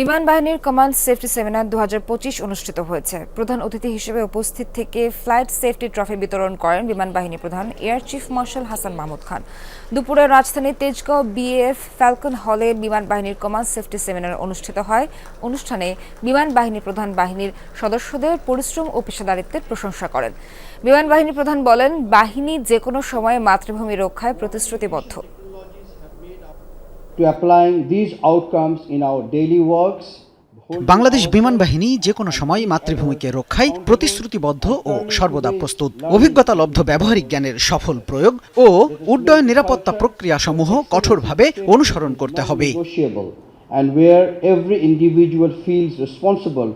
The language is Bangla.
বিমান বাহিনীর কমান্ড সেফটি সেমিনার দু হাজার পঁচিশ অনুষ্ঠিত হয়েছে। প্রধান অতিথি হিসেবে উপস্থিত থেকে ফ্লাইট সেফটি ট্রফি বিতরণ করেন বিমান বাহিনী প্রধান air chief marshal Hasan Mahmud Khan. দুপুরে রাজধানীর তেজগাঁও বিএফ ফ্যালকন হলে বিমান বাহিনীর কমান্ড সেফটি সেমিনার অনুষ্ঠিত হয়। অনুষ্ঠানে বিমান বাহিনী প্রধান বাহিনীর সদস্যদের পরিশ্রম ও পেশাদারিত্বের প্রশংসা করেন। বিমান বাহিনী প্রধান বলেন, বাহিনী যে কোনো সময়ে মাতৃভূমি রক্ষায় প্রতিশ্রুতিবদ্ধ। To applying these outcomes in our daily works. Bangladesh বিমান বাহিনী যে কোনো সময় মাতৃভূমিকে রক্ষায় প্রতিশ্রুতিবদ্ধ ও সর্বদা প্রস্তুত অভিজ্ঞতা লব্ধ ব্যবহারিক জ্ঞানের সফল প্রয়োগ ও উড্ডয়ন নিরাপত্তা প্রক্রিয়া সমূহ কঠোরভাবে অনুসরণ করতে হবে Negotiable, and where every individual feels responsible